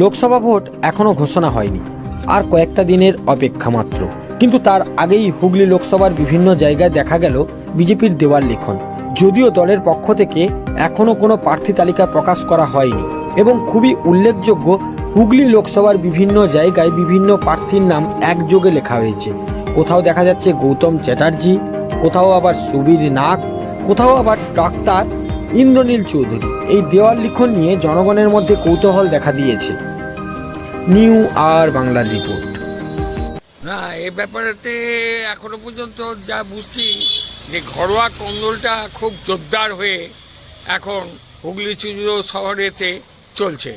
Lok Sabha vote এখনও ঘোষণা হয়নি, আর কয়েকটা দিনের অপেক্ষা মাত্র। কিন্তু তার আগেই হুগলি লোকসভার বিভিন্ন জায়গায় দেখা গেল বিজেপির দেওয়াল লিখন। যদিও দলের পক্ষ থেকে এখনও কোনো প্রার্থী তালিকা প্রকাশ করা হয়নি, এবং খুবই উল্লেখযোগ্য হুগলি লোকসভার বিভিন্ন জায়গায় বিভিন্ন প্রার্থীর নাম একযোগে লেখা হয়েছে। কোথাও দেখা যাচ্ছে গৌতম চ্যাটার্জি, কোথাও আবার সুবীর নাগ, কোথাও আবার ডাক্তার ইন্দ্রনীল চৌধুরী। এই দেওয়াল লিখন নিয়ে জনগণের মধ্যে কৌতূহল দেখা দিয়েছে। নিউ আর বাংলার রিপোর্ট। না, এ ব্যাপারেতে এখনও পর্যন্ত যা বুঝছি, যে ঘরোয়া কন্দলটা খুব জোরদার হয়ে এখন হুগলি চুজুরো শহরেতে চলছে।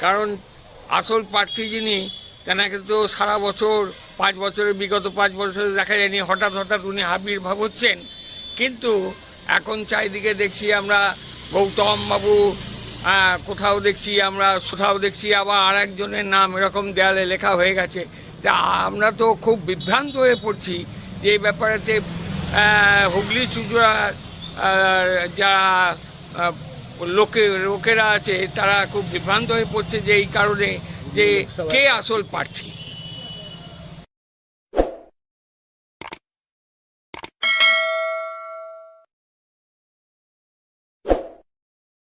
কারণ আসল প্রার্থী যিনি, তেনাকে তো সারা বছর, পাঁচ বছরের, বিগত পাঁচ বছরে দেখা যায়নি। হঠাৎ হঠাৎ উনি আবির্ভাব হচ্ছেন। কিন্তু এখন চারিদিকে দেখছি আমরা গৌতম বাবু কোথাও দেখছি আমরা কোথাও দেখছি আবার আর একজনের নাম এরকম দেয়ালে লেখা হয়ে গেছে। তা আমরা তো খুব বিভ্রান্ত হয়ে পড়ছি যে এই ব্যাপারেতে হুগলি চুজুড়া যারা লোকে লোকেরা আছে তারা খুব বিভ্রান্ত হয়ে পড়ছে যে এই কারণে যে কে আসল প্রার্থী।